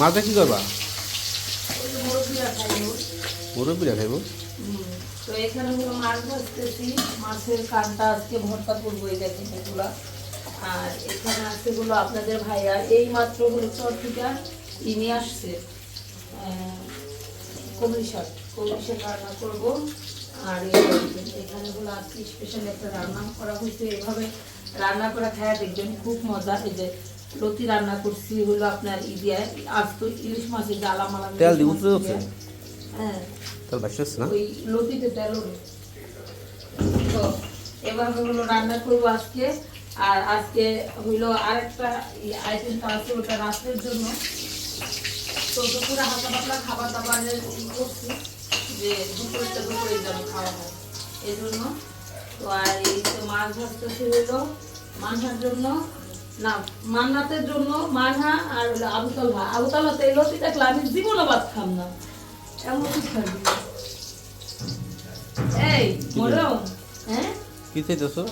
মাছটা কি করবা? মুরব্বীরা খাইব? তো এখানে হলো মাছ মাছের কানটা আজকে ভর্তা করব আর এখানে আপনাদের ভাইয়া, এই মাত্র হলো আসছে। শাক রান্না করব। আর এখানে আজকে একটা রান্না করা হয়েছে। এভাবে রান্না করে খায়া দেখবেন, খুব মজা। এই যে লতি রান্না করছি হলো আপনার ই দিয়ে। আজ তো ইলিশ মাছের জ্বালা মালা তেল দিয়ে উঠতে হচ্ছে? হ্যাঁ। তাহলে বাসা না? ওই লতিতে তেল। তো এভাবে হলো রান্না করব আজকে। আর আজকে হইল আরেকটা আইটেমটা আছে ওটা রাত্রের জন্য। তো দুপুরে হালকা পাতলা খাবার দাবারের ই করছি যে দুপুরটা দুপুরে যেন খাওয়া হয় এই জন্য তো আর এই তো মাছ ভাজতেছি হইল মানহার জন্য না মান্নাতের জন্য মানহা আর হলো আবুতাল ভা আবুতাল হাতে এই লতি জীবনও ভাত খাম না। এমন কি খাবি। এই মরম হ্যাঁ? কি চাইতেছো?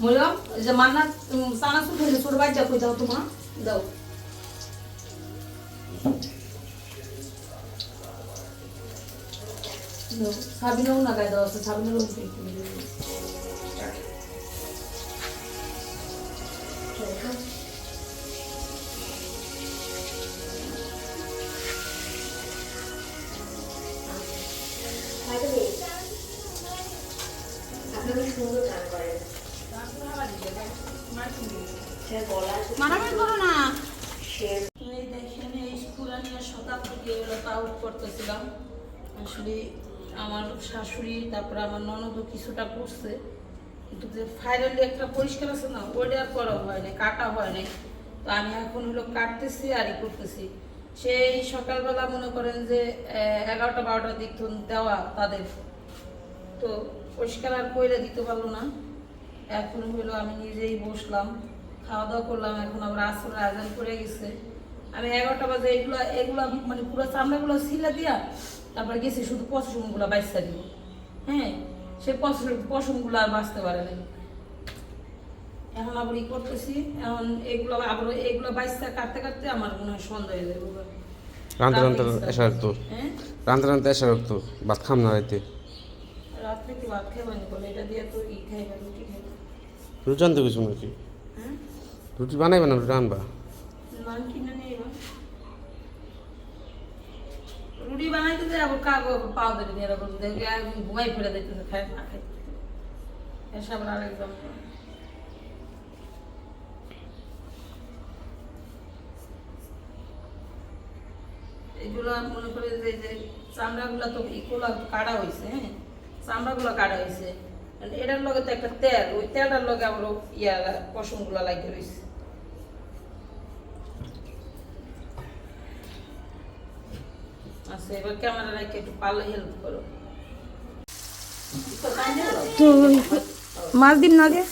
মরম যে মান্না সানা সুখ হইলে ছোট বাচ্চা কই দাও তোমা দাও। দাও। সাবিনাও না গায়ে দাও আছে সাবিনার রুটি একটু দিয়ে দিও। মারামারি আউট করতেছিলাম আসলে আমার শাশুড়ি তারপরে আমার ননদও কিছুটা করছে কিন্তু যে ফাইনালি একটা পরিষ্কার আছে না ওইটা আর করা হয় কাটা হয় তো আমি এখন হলো কাটতেছি আর ই করতেছি সেই সকালবেলা মনে করেন যে এগারোটা, বারোটার দিক দেওয়া তাদের তো পরিষ্কার আর কইরে দিতে পারল না। এখন হলো আমি নিজেই বসলাম। খাওয়া দাওয়া করলাম এখন আবার আসর আয়োজন করে গেছে। আমি এগারোটা বাজে এগুলো এগুলো মানে পুরো চামড়াগুলো সিলে দিয়া তারপর গেছি শুধু পশমগুলো বাইসা দিব। হ্যাঁ সে পশম পশমগুলো আর বাঁচতে পারে নাই। এখন আবার ই করতেছি এখন এগুলো আবার এগুলো বাইসা কাটতে কাটতে আমার মনে হয় সন্ধ্যা হয়ে যাবে। রান্তে রান্তে এসে রাখতো হ্যাঁ? রান্তে রান্তে এসে রাখতো ভাত খাম না রাইতে। রাত্রে কি ভাত খাইবানি বলে এটা দিয়ে তো ই খাইবা রুটি খাইবা। রুটি আনতে কিছু নাকি? হ্যাঁ? রুটি বানাইবে না রুটি আনবা? নান কিনে নিয়ে রুটি বানাইতে যে আবার কাগো পাও ধরে এরকম দেখে ঘুমাই ফেলে দিতেছে খাই না খাই এসে আবার আরেকদম এগুলো মনে করে যে যে চামড়াগুলো তো ইগুলো কাটা হয়েছে হ্যাঁ? চামড়াগুলো কাটা হয়েছে। এটার লগে তো একটা তেল, ওই তেলটার লগে আবার ইয়া, পশমগুলো লাগিয়ে রয়েছে। আচ্ছা মাছ দিন না আগে?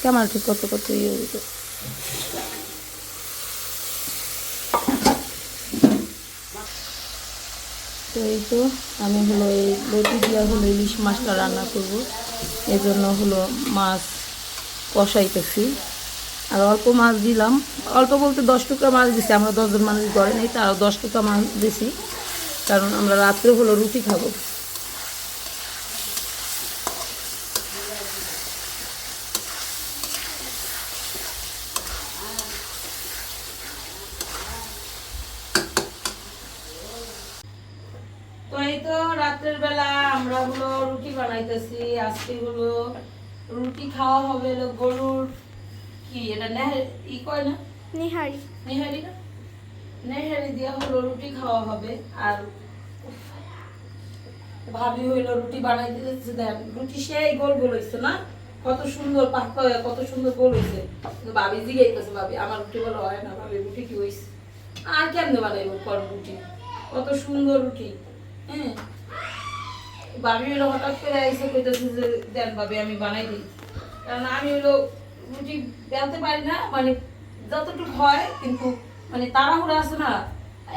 ক্যামেরা ঠিক করতে করতে ইয়ে হইতো। তো এই তো আমি হলো এই বটি দিয়া হলো ইলিশ মাছটা রান্না করব। এই জন্য হলো মাছ কষাইতেছি। আর অল্প মাছ দিলাম। অল্প বলতে দশ টুকরা মাছ দিছি, আমরা দশজন মানুষ গড়ে নেই তারও দশ টুকরা মাছ দিছি। কারণ আমরা রাত্রে হলো রুটি খাব তো এই তো রাত্রের বেলা আমরা হলো রুটি বানাইতেছি আজকে হলো রুটি খাওয়া হবে হলো গরুর কি এটা নেহারি ই কয় না? নিহারি। নেহারি না? নেহারি দিয়ে হলো রুটি খাওয়া হবে আর ভাবি হইল রুটি বানাইতে যাচ্ছে দেন রুটি সেই গোল গোল হইছে না? কত সুন্দর পাক্কা হয়ে কত সুন্দর গোল হয়েছে ভাবি জিগাইতেছে ভাবি আমার রুটি বলো হয় না ভাবি রুটি কি হইছে? আর কেমনে বানাইবো কর রুটি? কত সুন্দর রুটি হ্যাঁ? ভাবি হলো হঠাৎ করে এসে কইতেছে যে, দেন ভাবি, আমি বানাই দিই। কারণ আমি হলো রুটি বেলতে পারি না মানে যতটুকু হয়, কিন্তু মানে তাড়াহুড়া আছে না,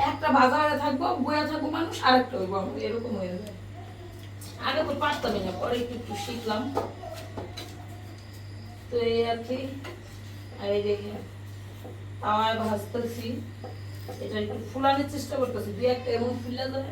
একটা ভাজা হয়ে থাকব বয়ে থাকব মানুষ, আরেকটা হইব এরকম হয়ে যায়। আগে তো পারতামই না পরে একটু একটু শিখলাম। তো এই আর কি, আর এই দেখে তাওয়ায় ভাজতেছি। এটা একটু ফুলানোর চেষ্টা করতেছি, দুই একটা এমন ফুলে যায়।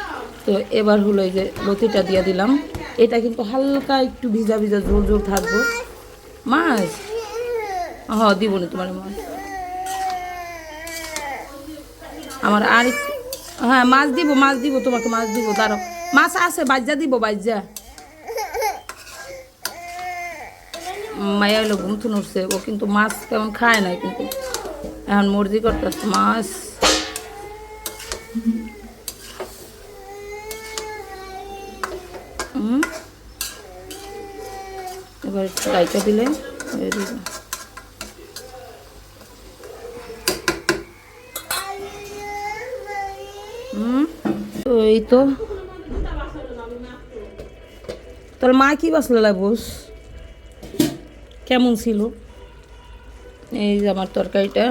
তো এবার হলো এই যে লতিটা দিয়ে দিলাম। এটা কিন্তু হালকা একটু ভিজা ভিজা জোর জোর থাকব। মাছ? হ, দিব না তোমার মাছ। আমার আর হ্যাঁ মাছ দিব মাছ দিব, তোমাকে মাছ দিব, দাঁড়াও। মাছ আছে বাজ্যা দিব বাজ্যা মায়া হলো ঘুম থুন উঠছে, ও কিন্তু মাছ কেমন খায় না কিন্তু। এখন মর্জি করতেছে, মাছ। একটু রাইতা দিলে। হয়ে এই তো। তোর মা কি বাসলে লাগবোস কেমন ছিল? এই যে আমার তরকারিটা।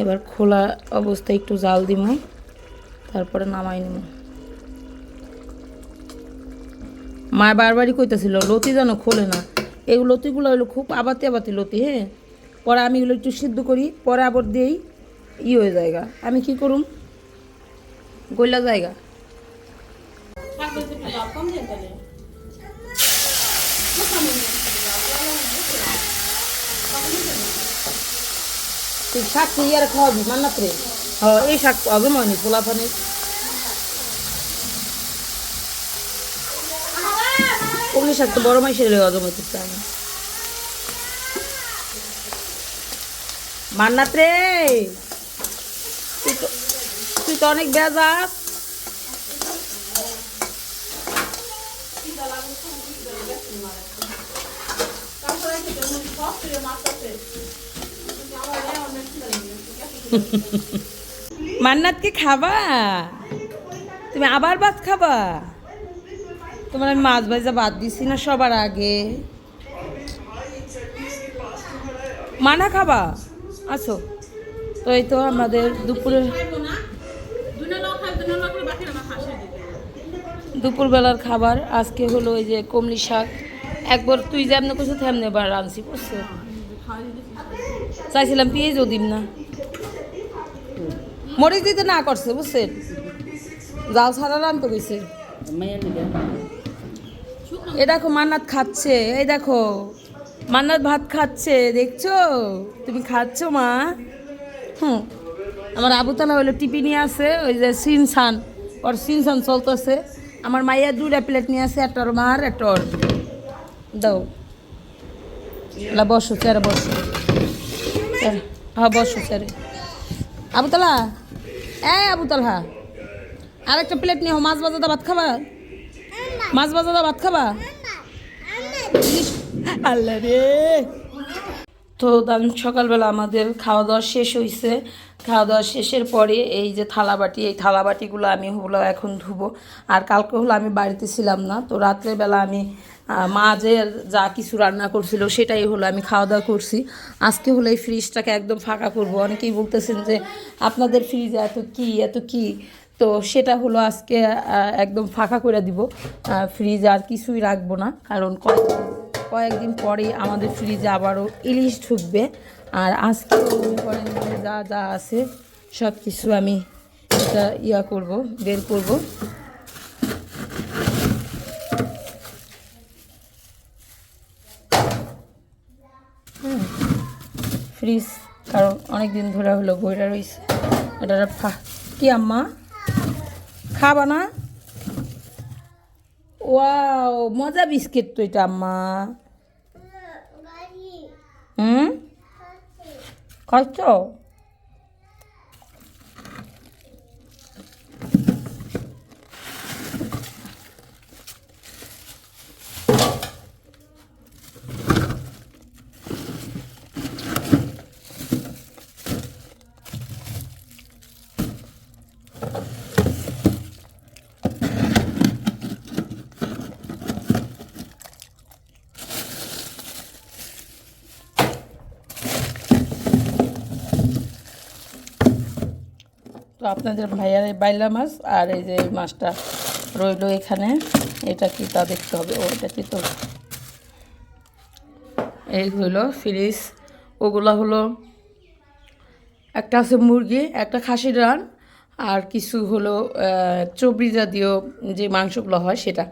এবার খোলা অবস্থায় একটু জাল দিব তারপরে নামাই নিব মা বারবারই কইতেছিল, লতি যেন খোলে না। এই লতিগুলো হলো খুব আবাতি আবাতি লতি হ্যাঁ? পরে আমি এগুলো একটু সিদ্ধ করি, পরে আবার দিয়েই ই হয়ে জায়গা আমি কি করুম? গইলা জায়গা শাক তুই আর খাওয়াবি, মান্নাত রে? হ এই শাক আগে ময়নি পোলা ওগুলি শাক তো বড় মাইসের অজম হইতে চায় মান্নাত তুই তো অনেক বেজাত। মান্নাতকে খাবা। তুমি আবার ভাত খাবা। তোমার আমি মাছ ভাজা বাদ দিছি না সবার আগে। মানা খাবা? আছো? তো এই তো আমাদের দুপুরে দুপুরবেলার খাবার, আজকে হলো ওই যে কমলি শাক। একবার তুই যেমন করছ তেমনি এবার রাঁধছি বুঝছ? চাইছিলাম পেঁয়াজও দিম না। মরিচ দিতে না করছে, বুঝছেন? জাল ছাড়া রানতে গেছে এ দেখো মান্নাত খাচ্ছে, এই দেখো। মান্নাত ভাত খাচ্ছে, দেখছ? তুমি খাচ্ছ, মা? হুম। আমার আবুতলা হইল টিপি নিয়ে আছে ওই যে সিনসান। ওর সিনসান চলতেছে। আমার মাইয়া দুটা প্লেট নিয়ে আছে একটা ওর মার একটা ওর। দাও। লা, বসো, চেয়ারে বসো। হ্যাঁ বসো, চেয়ারে। আবুতলা? এ আবুতলা আর একটা প্লেট নিয়ে মাছ ভাজাদা ভাত খাবা? মাছ ভাজাদা ভাত খাবা? আল্লাহ রে। তো দাম সকালবেলা আমাদের খাওয়া দাওয়া শেষ হয়েছে খাওয়া দাওয়া শেষের পরে এই যে থালাবাটি এই থালাবাটিগুলো আমি হলো এখন ধুবো। আর কালকে হলো আমি বাড়িতে ছিলাম না তো রাত্রেবেলা আমি আহ, মা যে যা কিছু রান্না করছিল সেটাই হলো আমি খাওয়া দাওয়া করছি। আজকে হলো এই ফ্রিজটাকে একদম ফাঁকা করব। অনেকেই বলতেছেন যে আপনাদের ফ্রিজে এত কি এত কি? তো সেটা হলো আজকে একদম ফাঁকা করে দিব। ফ্রিজ আর কিছুই রাখব না, কারণ কয়েক, কয়েকদিন পরেই আমাদের ফ্রিজে আবারও ইলিশ ঢুকবে। আর আজকে মনে করেন যা যা আছে সব কিছু আমি এটা ইয়া করব, বের করব। ফ্রিজ কারণ অনেক দিন ধরে হলো বইটা রয়েছে এটা কি আম্মা? খাবা না ওয়াও মজা বিস্কিট তো এটা আম্মা। হুম? খাচ্ছ? আপনাদের ভাইয়ার এই বাইলা মাছ আর এই যে মাছটা রইল এখানে। এটা কি তা দেখতে হবে। ও, এটা কি তো? এই হইল ফ্রিজ। ওগুলো হলো একটা আছে মুরগি, একটা খাসির রান আর কিছু হলো চবড়ি জাতীয় যে মাংসগুলো হয় সেটা।